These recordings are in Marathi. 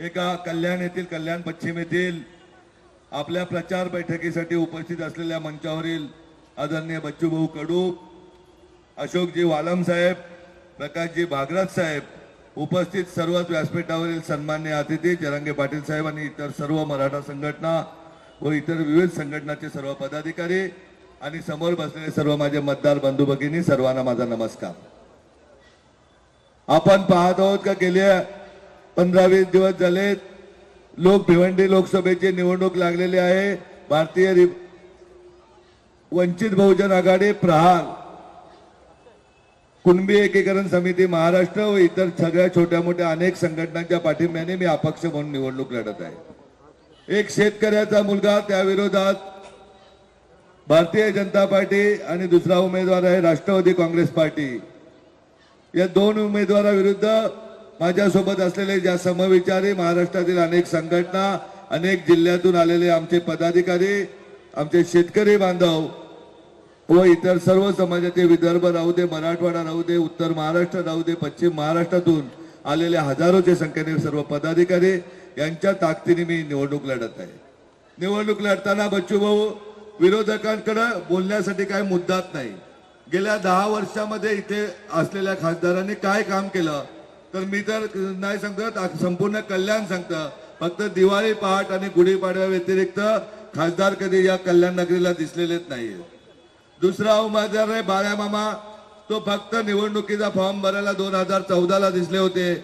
एका कल्याण येथील कल्याण पश्चिम येथील आपल्या प्रचार बैठकीसाठी उपस्थित असलेल्या मंचावरील आदरणीय बच्चूभाऊ कडू अशोकजी वालम साहेब प्रकाशजी भागरथ साहेब उपस्थित सर्वच व्यासपीठावरील सन्मान्य अतिथी जरांगे पाटील साहेब आणि इतर सर्व मराठा संघटना व इतर विविध संघटनाचे सर्व पदाधिकारी आणि समोर बसलेले सर्व माझे मतदार बंधू भगिनी सर्वांना माझा नमस्कार. आपण पाहत आहोत का गेल्या पंधरा वीस दिवस झालेत. लोक भिवंडी लोकसभेची निवडणूक लागलेली आहे. भारतीय रि- वंचित बहुजन आघाडी प्रहार. कुणबी एकीकरण समिती महाराष्ट्र व इतर सगळ्या छोट्या मोठ्या अनेक संघटनांच्या पाठिंब्याने मी अपक्ष म्हणून निवडणूक लढत आहे. एक शेतकऱ्याचा मुलगा त्या विरोधात भारतीय जनता पार्टी आणि दुसरा उमेदवार आहे राष्ट्रवादी काँग्रेस पार्टी. या दोन उमेदवाराविरुद्ध माझ्यासोबत असलेले ज्या समविचारी महाराष्ट्रातील अनेक संघटना अनेक जिल्ह्यातून आलेले आमचे पदाधिकारी आमचे शेतकरी बांधव व इतर सर्व समाजाचे विदर्भ राहू दे मराठवाडा राहू दे उत्तर महाराष्ट्र राहू दे पश्चिम महाराष्ट्रातून आलेल्या हजारोच्या संख्येने सर्व पदाधिकारी यांच्या ताकदीने मी निवडणूक लढत आहे. निवडणूक लढताना बच्चू भाऊ विरोधकांकडे बोलण्यासाठी काय मुद्दाच नाही. गेल्या दहा वर्षामध्ये इथे असलेल्या खासदारांनी काय काम केलं? तर मी तर नाही सांगतो संपूर्ण कल्याण सांगतं. फक्त दिवाळी पहाट आणि गुढीपाडव्या व्यतिरिक्त खासदार कधी या कल्याण नगरीला दिसलेलेच नाहीये. दुसरा उमेदवार आहे बाळ्या मामा तो फक्त निवडणुकीचा फॉर्म भरायला दोन हजार चौदाला दिसले होते.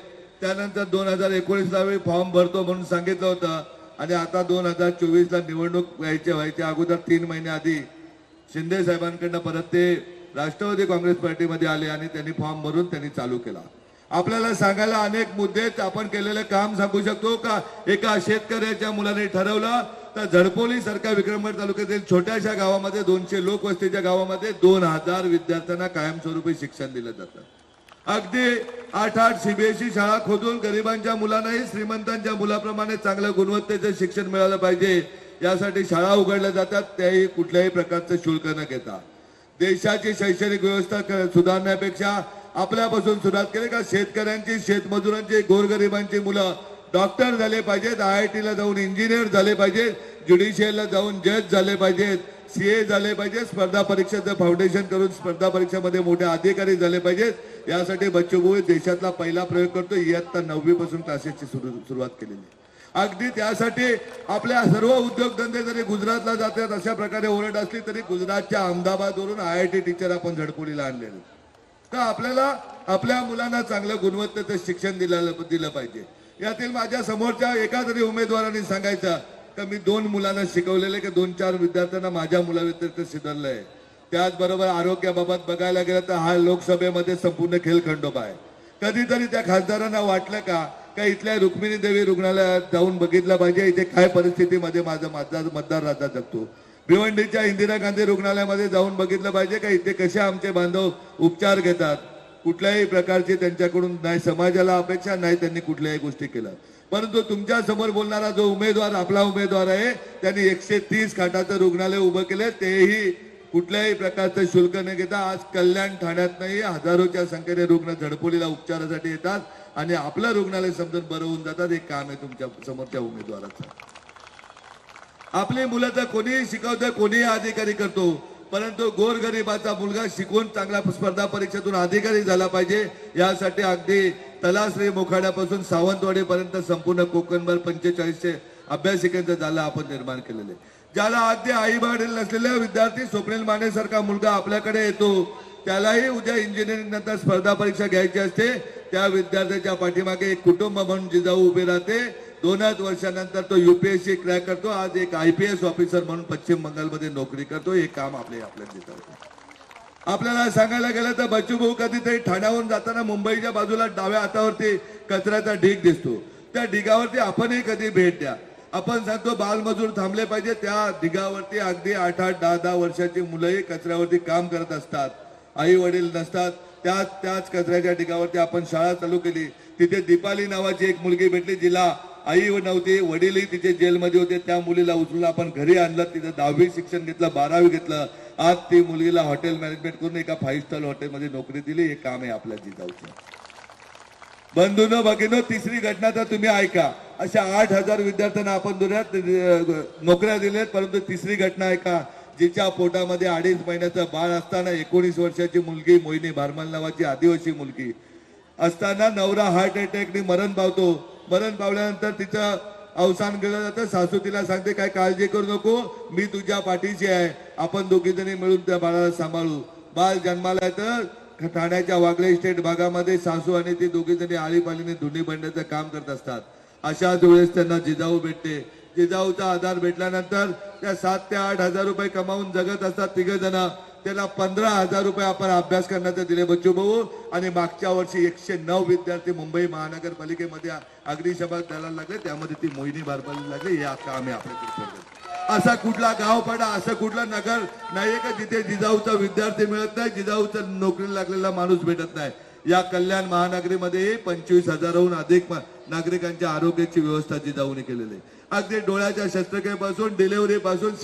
त्यानंतर दोन हजार एकोणीसला फॉर्म भरतो म्हणून सांगितलं होतं. आणि आता दोन हजार चोवीसला निवडणूक व्हायची व्हायच्या अगोदर तीन महिने आधी शिंदे साहेबांकडनं परत ते राष्ट्रवादी काँग्रेस पार्टीमध्ये आले आणि त्यांनी फॉर्म भरून त्यांनी चालू केला. आपल्याला सांगायला अनेक मुद्दे आपण केलेलं काम सांगू शकतो का? एका शेतकऱ्याच्या मुलाने ठरवलं तर झडपोली सारख्या विक्रमगड तालुक्यातील छोट्याशा गावामध्ये दोनशे लोकवस्तीच्या गावामध्ये दोन हजार विद्यार्थ्यांना कायमस्वरूपी शिक्षण दिलं जातं. अगदी आठ आठ सीबीएसई शाळा खोदून गरिबांच्या मुलांनाही श्रीमंतांच्या मुलाप्रमाणे चांगल्या गुणवत्तेचं शिक्षण मिळालं पाहिजे. यासाठी शाळा उघडल्या जातात त्याही कुठल्याही प्रकारचं शुल्क न घेता. देशाची शैक्षणिक व्यवस्था सुधारण्यापेक्षा आपल्यापासून सुरुवात केली का? शेतकऱ्यांची शेतमजुरांची गोरगरिबांची मुलं डॉक्टर झाले पाहिजेत आय आय टीला जाऊन इंजिनियर झाले पाहिजेत ज्युडिशियलला जाऊन जज झाले पाहिजेत सीए झाले पाहिजेत स्पर्धा परीक्षेचं फाउंडेशन करून स्पर्धा परीक्षेमध्ये मोठे अधिकारी झाले पाहिजेत. यासाठी बच्चूभाऊ देशातला पहिला प्रयोग करतो इयत्ता नववी पासून क्लासेसची सुरु- सुरुवात केलेली अगदी त्यासाठी आपल्या सर्व उद्योगधंदे जरी गुजरातला जातात अशा प्रकारे ओरड असली तरी गुजरातच्या अहमदाबादवरून आय आय टी टीचर आपण झडपोलीला आणलेले का आपल्याला आपल्या मुलांना चांगलं गुणवत्तेचं शिक्षण दिलं दिलं पाहिजे? यातील माझ्या समोरच्या एका तरी उमेदवारांनी सांगायचं तर मी दोन मुलांना शिकवलेले की दोन चार विद्यार्थ्यांना माझ्या मुलाव्यतिरिक्त शिकवलंय. त्याचबरोबर आरोग्याबाबत बघायला गेलं तर हा लोकसभेमध्ये संपूर्ण खेळखंडोबा आहे. कधीतरी त्या खासदारांना वाटलं का का इथल्या रुक्मिणी देवी रुग्णालयात जाऊन बघितलं पाहिजे? इथे काय परिस्थितीमध्ये माझा मतदार मतदार राजा जगतो? भिवंडीच्या इंदिरा गांधी रुग्णालयामध्ये जाऊन बघितलं पाहिजे का इथे कसे आमचे बांधव उपचार घेतात? कुठल्याही प्रकारची त्यांच्याकडून नाही समाजाला अपेक्षा नाही त्यांनी कुठल्याही गोष्टी केल्या. परंतु तुमच्यासमोर बोलणारा जो उमेदवार आपला उमेदवार आहे त्यांनी एकशे तीस खाटाचं रुग्णालय उभं केलं. तेही कुठल्याही प्रकारचं शुल्क न घेता आज कल्याण ठाण्यात नाही हजारोच्या संख्येने रुग्ण झडपोलीला उपचारासाठी येतात. आणि आपलं रुग्णालय समजून बरं होऊन जातात. हे काम आहे तुमच्या समोरच्या उमेदवाराचं. आपली मुलं तर कोणीही शिकवतोय कोणीही अधिकारी करतो परंतु गोरगरिबाचा मुलगा शिकून चांगला स्पर्धा परीक्षेतून अधिकारी झाला पाहिजे. यासाठी अगदी तलाश्री मोखाड्यापासून सावंतवाडीपर्यंत संपूर्ण कोकणभर पंचेचाळीसशे अभ्यासिकांचं झालं आपण निर्माण केलेले ज्याला अगदी आई वडील नसलेल्या विद्यार्थी स्वप्नील मानेसारखा मुलगा आपल्याकडे येतो त्यालाही उद्या इंजिनिअरिंग नंतर स्पर्धा परीक्षा घ्यायची असते. त्या विद्यार्थ्याच्या पाठीमागे एक कुटुंब म्हणून जिजाऊ उभे राहते. दोनच वर्षानंतर तो युपीएससी क्रॅक करतो. आज एक आय पी एस ऑफिसर म्हणून पश्चिम बंगालमध्ये नोकरी करतो. हे काम आपले आपल्याला देतात. आपल्याला सांगायला गेलं तर बच्चू भाऊ कधीतरी ठाण्याहून जाताना मुंबईच्या बाजूला डाव्या हातावरती कचऱ्याचा ढीग दिसतो. त्या ढिगावरती आपणही कधी भेट द्या. आपण सांगतो बालमजूर थांबले पाहिजे. त्या ढिगावरती अगदी आठ आठ दहा दहा वर्षाची मुलंही कचऱ्यावरती काम करत असतात. आई वडील नसतात. त्याच त्याच कचऱ्याच्या ढिगावरती आपण शाळा चालू केली. तिथे दीपाली नावाची एक मुलगी भेटली. जिला आई नव्हती वडीलही तिचे जेलमध्ये होते. त्या मुलीला उचलून आपण घरी आणलं. तिचं दहावी शिक्षण घेतलं बारावी घेतलं. आज ती मुलगीला हॉटेल मॅनेजमेंट करून एका फाईव्ह स्टार हॉटेलमध्ये नोकरी दिली. हे काम आहे आपल्या जिजाऊचं. बंधून भगिनो तिसरी घटना तर तुम्ही ऐका. अशा आठ हजार विद्यार्थ्यांना आपण दुऱ्यात नोकऱ्या दिल्यात परंतु तिसरी घटना ऐका. जिच्या पोटामध्ये अडीच महिन्याचं बाळ असताना एकोणीस वर्षाची मुलगी मोहिनी भारमल नावाची आदिवासी मुलगी असताना नवरा हार्ट अटॅकने मरण पावतो. मरण पावल्यानंतर तिचं अवसान केलं जातं. सासू तिला सांगते काय काळजी करू नको. मी तुझ्या पाठीशी आहे. आपण दोघी जणी मिळून त्या बाळाला सांभाळू. बाळ जन्माला येतं. ठाण्याच्या वागळे स्टेट भागामध्ये सासू आणि ती दोघी जणी आळीपालीने धुनी बनण्याचं काम करत असतात. अशाच वेळेस त्यांना जिजाऊ भेटते. जिजाऊचा आधार भेटल्यानंतर त्या सात ते आठ हजार रुपये कमावून जगत असतात तिघ जण त्याला पंधरा हजार रुपये आपण अभ्यास करण्याचे दिले बच्चू भाऊ. आणि मागच्या वर्षी एकशे नऊ विद्यार्थी मुंबई महानगरपालिकेमध्ये अग्निशमन दलाला लागले. त्यामध्ये ती मोहिनी भारपायला लागली. हे आता आम्ही आपल्याकडे असा कुठला गाव पडा असं कुठलं नगर नाहीये का जिथे जिजाऊचा विद्यार्थी मिळत नाही जिजाऊचा नोकरी लागलेला माणूस भेटत नाही? या कल्याण महानगरीमध्ये पंचवीस हजाराहून अधिक नागरिकांच्या आरोग्याची व्यवस्था जिजाऊने केलेली आहे. अगदी डोळ्याच्या शस्त्रक्रियेपासून डिलिव्हरी पासून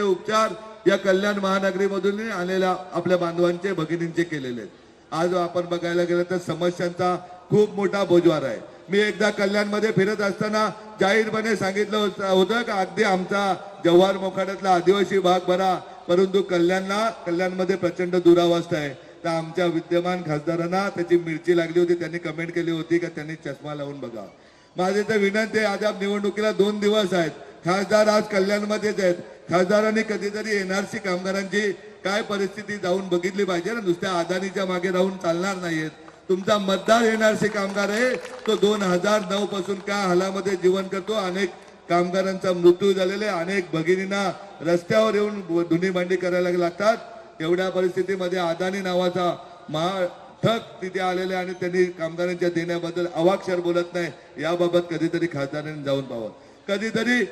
उपचार या कल्याण महानगरीमधून आलेल्या आपल्या बांधवांचे भगिनींचे केलेले आहेत. आज आपण बघायला गेलं तर समस्यांचा खूप मोठा बोजवार आहे. मी एकदा कल्याणमध्ये फिरत असताना जाहीरपणे सांगितलं होतं होतं का अगदी आमचा जव्हार मोखाड्यातला आदिवासी भाग बरा परंतु कल्याणला कल्याणमध्ये प्रचंड दुरावस्था आहे. तर आमच्या विद्यमान खासदारांना त्याची मिरची लागली होती त्यांनी कमेंट केली होती का त्यांनी चष्मा लावून बघा माझे तर विनंती आहे आज आप निवडणुकीला दोन दिवस आहेत. खासदार आज कल्याणमध्येच आहेत. खासदारांनी कधीतरी एनआरसी कामगारांची काय परिस्थिती जाऊन बघितली पाहिजे ना? नुसत्या अदानीच्या मागे राहून चालणार नाहीयेत. तुमचा मतदार एनआरसी कामगार आहे. तो दोन हजार नऊ पासून काय हालामध्ये जीवन करतो? अनेक कामगारांचा मृत्यू झालेला आहे. अनेक भगिनींना रस्त्यावर येऊन धुनी भांडी करायला लागतात. एवढ्या परिस्थितीमध्ये अदानी नावाचा महा ठक तिथे आलेले आणि त्यांनी कामगारांच्या देण्याबद्दल अवाक्षर बोलत नाही. याबाबत कधीतरी खासदारांनी जाऊन पाहावं. कधीतरी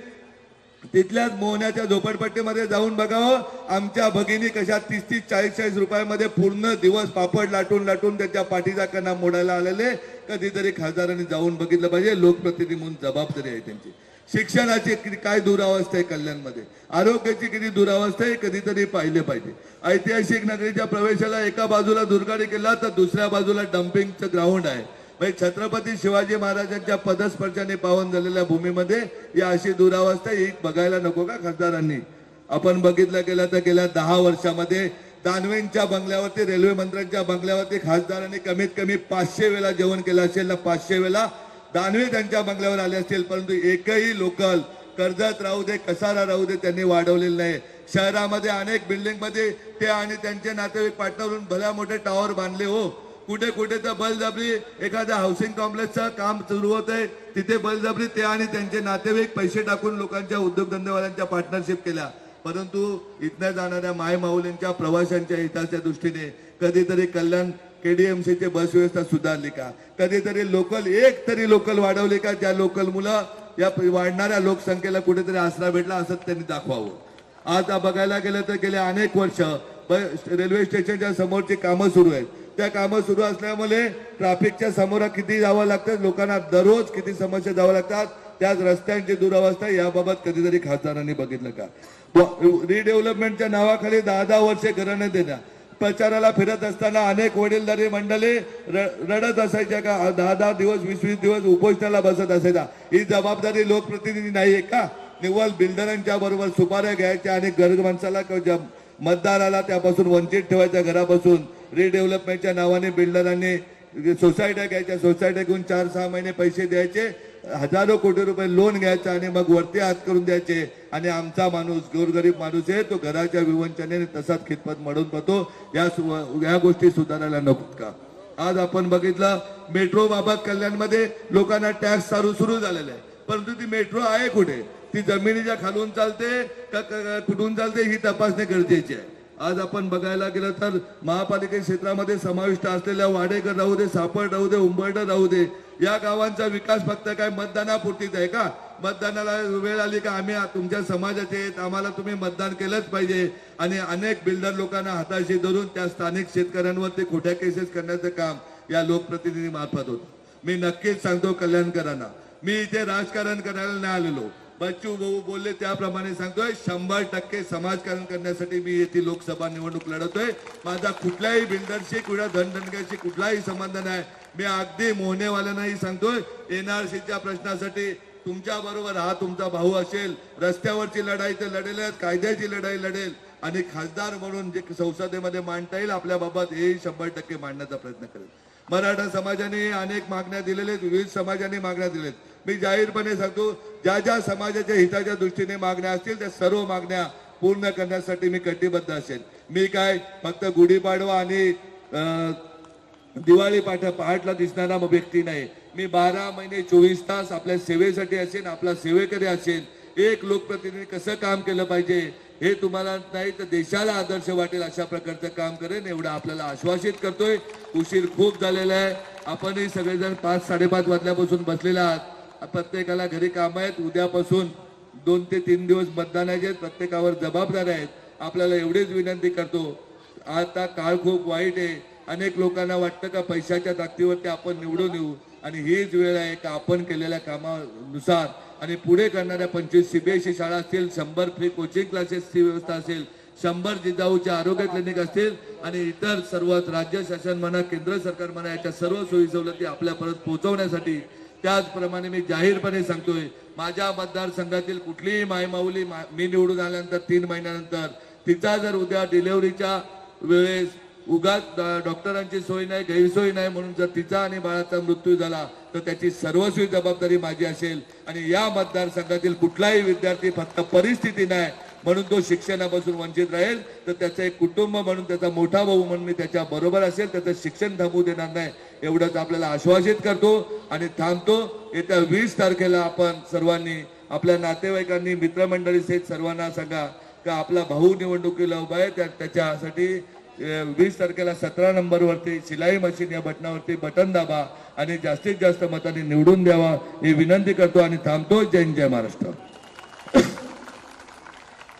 तिथल्याच मोहण्याच्या झोपडपट्टीमध्ये जाऊन बघावं. आमच्या भगिनी कशा तीस तीस चाळीस चाळीस रुपयामध्ये पूर्ण दिवस पापड लाटून लाटून त्यांच्या पाठीचा कणा मोडायला आलेले. कधीतरी खासदारांनी जाऊन बघितलं पाहिजे. लोकप्रतिनिधी म्हणून जबाबदारी आहे त्यांची. शिक्षणाची काय दुरावस्था आहे कल्याणमध्ये? आरोग्याची किती दुरावस्था आहे? कधीतरी पाहिले पाहिजे. ऐतिहासिक नगरीच्या प्रवेशाला एका बाजूला दुर्गाडी केला तर दुसऱ्या बाजूला डम्पिंगचं ग्राउंड आहे. म्हणजे छत्रपती शिवाजी महाराजांच्या पदस्पर्शाने पावन झालेल्या भूमीमध्ये या अशी दुरावस्था ही बघायला नको का खासदारांनी? आपण बघितलं गेलं तर गेल्या दहा वर्षामध्ये दानवेंच्या बंगल्यावरती रेल्वे मंत्र्यांच्या बंगल्यावरती खासदारांनी कमीत कमी पाचशे वेळा जेवण केलं असेल ना पाचशे वेळा दानवे त्यांच्या बंगल्यावर आले असतील परंतु एकही लोकल कर्जत राहू दे कसारा राहू दे त्यांनी वाढवलेलं नाही. शहरामध्ये अनेक बिल्डिंगमध्ये ते आणि त्यांचे नातेवाईक पार्टनरून भल्या मोठे टॉवर बांधले हो. कुठे कुठे तर बलजबरी एखाद्या हाऊसिंग कॉम्प्लेक्सचं काम सुरू होत आहे तिथे बलजबरी ते आणि त्यांचे नातेवाईक पैसे टाकून लोकांच्या उद्योगधंदेवाल्यांच्या पार्टनरशिप केल्या. परंतु इथनं जाणाऱ्या माय माऊलींच्या प्रवाशांच्या हिताच्या दृष्टीने कधीतरी कल्याण केडीएमसीची बस व्यवस्था सुधारली का? कधीतरी लोकल एक तरी लोकल वाढवली का? ज्या लोकल मुलं या वाढणाऱ्या लोकसंख्येला कुठेतरी आसरा भेटला असं त्यांनी दाखवावं. आज बघायला गेलं तर गेले अनेक वर्ष रेल्वे स्टेशनच्या समोरची कामं सुरू आहेत. त्या कामं सुरू असल्यामुळे ट्रॅफिकच्या समोर किती जावं लागतं लोकांना दररोज किती समस्या जावं लागतात त्याच रस्त्यांची दुरावस्था याबाबत कधीतरी खासदारांनी बघितलं का? रिडेव्हलपमेंटच्या नावाखाली दहा दहा वर्षे घरं न देण्या प्रचाराला फिरत असताना अनेक वडीलधारी मंडळी रडत असायच्या का? दहा दहा दिवस वीस वीस दिवस उपोषणाला बसत असायचा. ही जबाबदारी लोकप्रतिनिधी नाहीये का? निव्वळ बिल्डरांच्या बरोबर सुपाऱ्या घ्यायच्या आणि गरज माणसाला किंवा मतदाराला त्यापासून वंचित ठेवायच्या घरापासून रिडेव्हलपमेंटच्या नावाने बिल्डरांनी सोसायट्या घ्यायच्या. सोसायट्या घेऊन चार सहा महिने पैसे द्यायचे. हजारो कोटी रुपये लोन घ्यायचं आणि मग वरती हात करून द्यायचे. आणि आमचा माणूस गोरगरीब माणूस आहे तो घराच्या विवंचनेने तसाच खितपत मडून पडतो. या या गोष्टी सुधारायला नकोत का? आज आपण बघितलं मेट्रो बाबत कल्याणमध्ये लोकांना टॅक्स चालू सुरू झालेला आहे. परंतु ती मेट्रो आहे कुठे? ती जमिनीच्या खालून चालते का का- कुठून चालते ही तपासणी गरजेची आहे. आज आपण बघायला गेलं तर महापालिके क्षेत्रामध्ये समाविष्ट असलेल्या वाडेकर राहू दे सापड राहू दे उंबरड राहू दे या गावांचा विकास फक्त काय मतदानापुरतीच आहे का? मतदानाला वेळ आली का? आम्ही तुमच्या समाजाचे आहेत आम्हाला तुम्ही मतदान केलंच पाहिजे. आणि अनेक बिल्डर लोकांना हाताशी धरून त्या स्थानिक शेतकऱ्यांवरती खोट्या केसेस करण्याचं काम या लोकप्रतिनिधी मार्फत होतं. मी नक्कीच सांगतो कल्याणकरांना. मी इथे राजकारण करायला नाही आलेलो. बच्चू भाऊ बोलले त्याप्रमाणे सांगतोय शंभर टक्के समाजकारण करण्यासाठी मी येथे लोकसभा निवडणूक लढवतोय. माझा कुठल्याही बिल्डरशी किंवा धनधनग्याशी कुठलाही संबंध नाही. मी अगदी मोहनेवाल्यांनाही सांगतोय एनआरसीच्या प्रश्नासाठी तुमच्या बरोबर हा तुमचा भाऊ असेल रस्त्यावरची लढाई तर लढेलच कायद्याची लढाई लढेल. आणि खासदार म्हणून जे संसदेमध्ये मांडता येईल आपल्या बाबत हेही शंभर टक्के मांडण्याचा प्रयत्न करेल. मराठा समाजाने अनेक मागण्या दिलेल्या आहेत विविध समाजाने मागण्या दिलेत मी जाहीरपणे सांगतो ज्या ज्या समाजाच्या हिताच्या दृष्टीने मागण्या असतील त्या सर्व मागण्या पूर्ण करण्यासाठी मी कटिबद्ध असेल. मी काय फक्त गुढीपाडवा आणि दिवाळी पाठ पहाटला दिसणारा व्यक्ती नाही. मी बारा महिने चोवीस तास आपल्या सेवेसाठी असेल आपला सेवेकरी असेल एक लोकप्रतिनिधी कसं काम केलं पाहिजे हे तुम्हाला नाही तर देशाला आदर्श वाटेल अशा प्रकारचं काम करेन एवढं आपल्याला आश्वासित करतोय. उशीर खूप झालेला आहे. आपणही सगळेजण पाच साडेपाच वाजल्यापासून बसलेला आहात. प्रत्येकाला घरी काम आहेत. उद्यापासून दोन ते तीन दिवस मतदानाचे आहेत प्रत्येकावर जबाबदार आहेत. आपल्याला एवढीच विनंती करतो. आता काळ खूप वाईट आहे. अनेक लोकांना वाटतं का पैशाच्या ताकदीवरती आपण निवडून येऊ. आणि हीच वेळ आहे का आपण केलेल्या कामानुसार. आणि पुढे करणाऱ्या पंचवीस सीबीएसई शाळा असतील शंभर फ्री कोचिंग क्लासेसची व्यवस्था असेल शंभर जिजाऊच्या आरोग्य क्लिनिक असतील आणि इतर सर्व राज्य शासन म्हणा केंद्र सरकार म्हणा याच्या सर्व सोयी सवलती आपल्यापर्यंत पोहोचवण्यासाठी त्याचप्रमाणे मी जाहीरपणे सांगतोय माझ्या मतदारसंघातील कुठलीही मायमाऊली मा- मी निवडून आल्यानंतर तीन महिन्यानंतर तिचा जर उद्या डिलेवरीच्या वेळेस उगाच डॉक्टरांची सोय नाही गैरसोय नाही म्हणून जर तिचा आणि बाळाचा मृत्यू झाला तर त्याची सर्वस्वी जबाबदारी माझी असेल. आणि या मतदारसंघातील कुठलाही विद्यार्थी फक्त परिस्थिती नाही म्हणून तो शिक्षणापासून वंचित राहील. तर त्याचं एक कुटुंब म्हणून त्याचा मोठा भाऊ म्हणून मी त्याच्या बरोबर असेल त्याचं शिक्षण थांबू देणार नाही एवढंच आपल्याला आश्वासित करतो. आणि थांबतो. येत्या वीस तारखेला आपण सर्वांनी आपल्या नातेवाईकांनी मित्रमंडळी सहित सर्वांना सांगा का आपला भाऊ निवडणुकीला उभा आहे. त्या त्याच्यासाठी वीस तारखेला सतरा नंबरवरती शिलाई मशीन या बटनावरती बटन दाबा आणि जास्तीत जास्त मतांनी निवडून द्यावा. ही विनंती करतो आणि थांबतो. जय जय महाराष्ट्र.